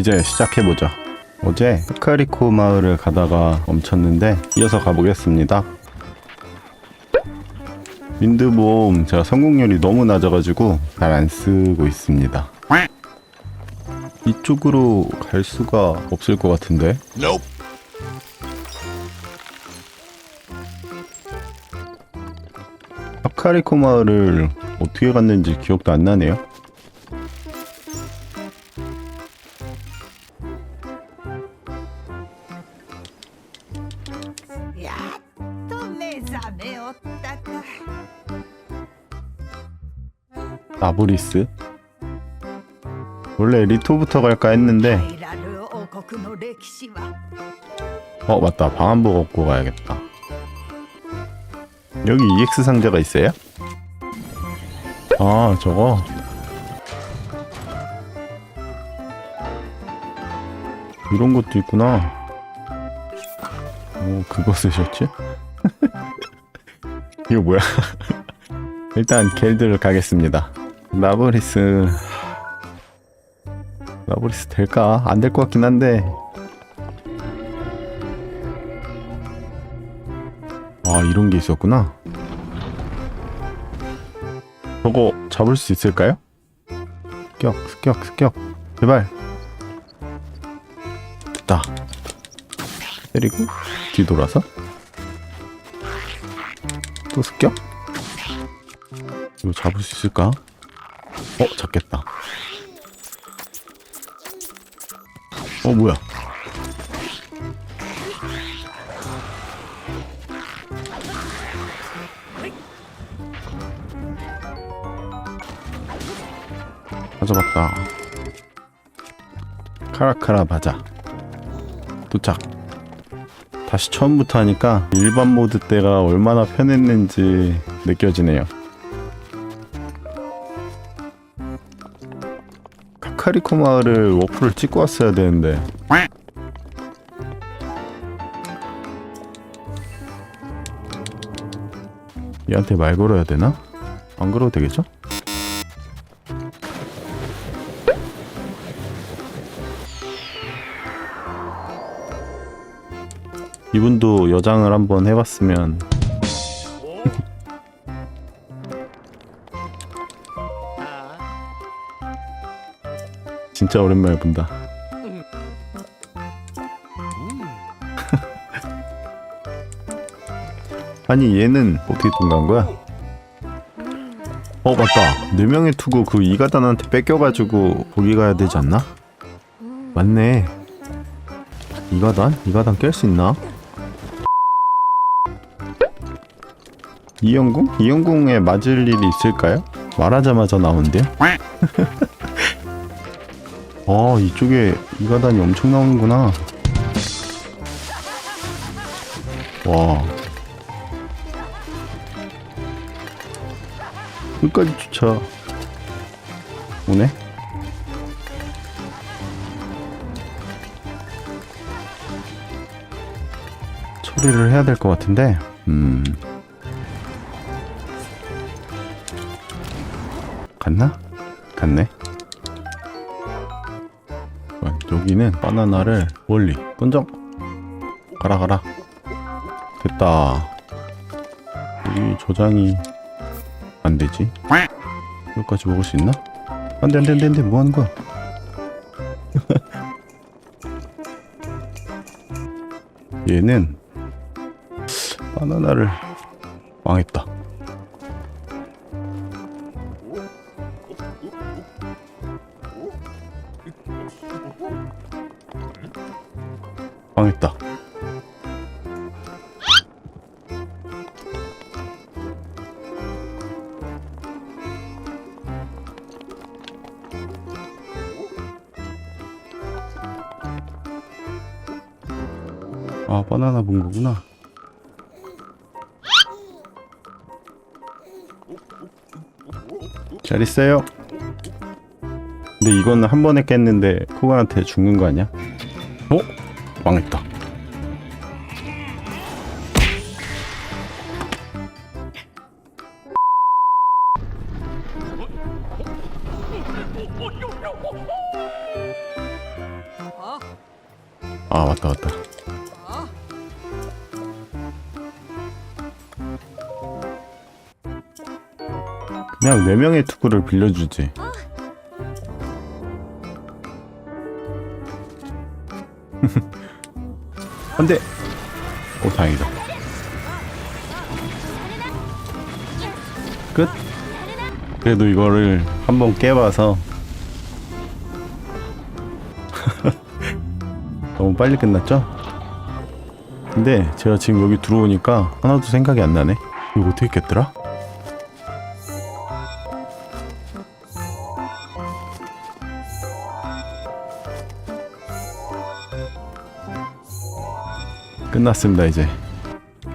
이제 시작해보자. 어제 헤카리코 마을을 가다가 멈췄는데 이어서 가보겠습니다. 윈드보험 제가 성공률이 너무 낮아가지고 잘 안 쓰고 있습니다. 이쪽으로 갈 수가 없을 것 같은데 Nope. 헤카리코 마을을 어떻게 갔는지 기억도 안 나네요. 目覚めおったか 나브리스? 원래 리토부터 갈까 했는데 ハイラル王国の歴史は 어 맞다 방한복 얻고 가야겠다 여기 EX 상자가 있어요? 아 저거 이런 것도 있구나 오 그거 쓰셨지? 이거 뭐야? 일단 겔드를 가겠습니다. 라브리스. 라브리스 될까? 안 될 것 같긴 한데. 아 이런 게 있었구나. 저거 잡을 수 있을까요? 습격 습격 습격. 제발. 됐다. 때리고 뒤돌아서 또 습격 이거 잡을 수 있을까? 어 잡겠다 어 뭐야 가져봤다. 카라카라 바자. 도착. 다시 처음부터 하니까 일반 모드 때가 얼마나 편했는지 느껴지네요. 카카리코 마을을 워프를 찍고 왔어야 되는데. 얘한테 말 걸어야 되나? 안 걸어도 되겠죠? 이분도 여장을 한번 해봤으면 진짜 오랜만에 본다. 아니 얘는 어떻게 통과한 거야? 어 맞다 네 명의 투구 그 이가단한테 뺏겨가지고 거기 가야 되지 않나? 맞네 이가단? 이가단 깰 수 있나? 이영궁? 이영궁에 맞을 일이 있을까요? 말하자마자 나오는데요? 아 이쪽에 이가단이 엄청 나오는구나 와 끝까지 쫓아 오네? 처리를 해야 될 것 같은데 음 갔나? 갔네. 어, 여기는 바나나를 멀리 던져 가라 가라. 됐다. 여기 저장이 안 되지? 여기까지 먹을 수 있나? 안돼 안돼 안돼 안돼. 뭐 하는 거야? 얘는 바나나를 망했다 아 바나나 본 거구나 잘 있어요 근데 이거는 한 번에 깼는데 코가한테 죽는 거 아니야? 어? 망했다 아 맞다 맞다 그냥 네 명의 투구를 빌려주지 안돼 오 다행이다 끝 그래도 이거를 한번 깨봐서 너무 빨리 끝났죠? 근데 제가 지금 여기 들어오니까 하나도 생각이 안 나네. 이거 어떻게 깼더라? 끝났습니다 이제.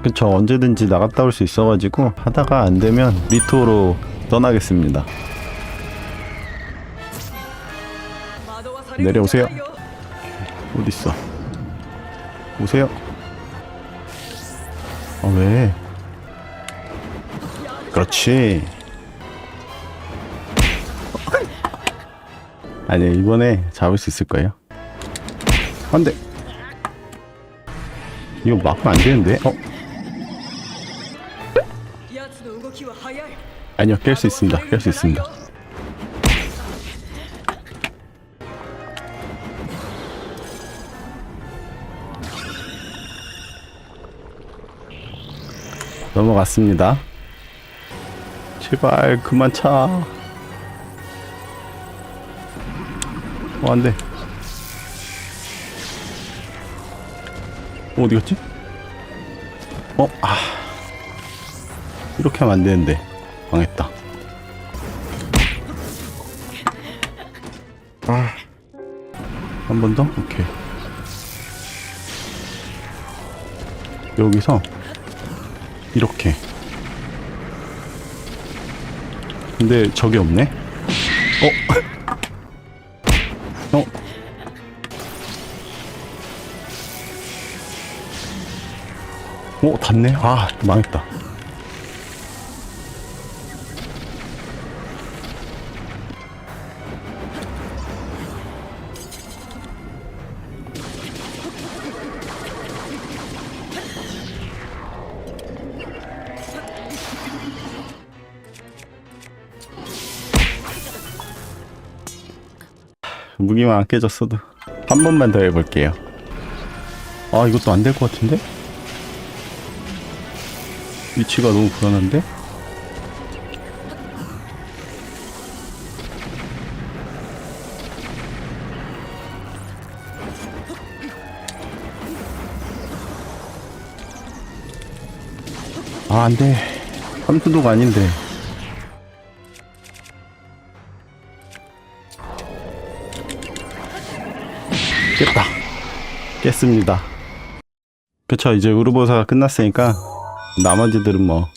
그쵸 언제든지 나갔다 올 수 있어가지고 하다가 안 되면 리토로 떠나겠습니다. 내려오세요. 어디 있어? 오세요. 아 왜? 그렇지. 아니야 이번에 잡을 수 있을 거예요. 안돼. 이거 막으면 안 되는데? 어? 아니요, 깰 수 있습니다. 깰 수 있습니다. 넘어갔습니다. 제발 그만 차. 어, 안 돼. 어, 어디 갔지? 어, 아. 이렇게 하면 안 되는데. 망했다. 아. 한 번 더? 오케이. 여기서 이렇게. 근데 저게 없네? 어? 어? 어, 닿네? 아, 망했다. 무기만 안 깨졌어도 한 번만 더 해볼게요. 아 이것도 안 될 것 같은데? 위치가 너무 불안한데? 아 안돼 삼수도가 아닌데 깼다. 깼습니다. 그쵸, 이제 우르보사가 끝났으니까, 나머지들은 뭐,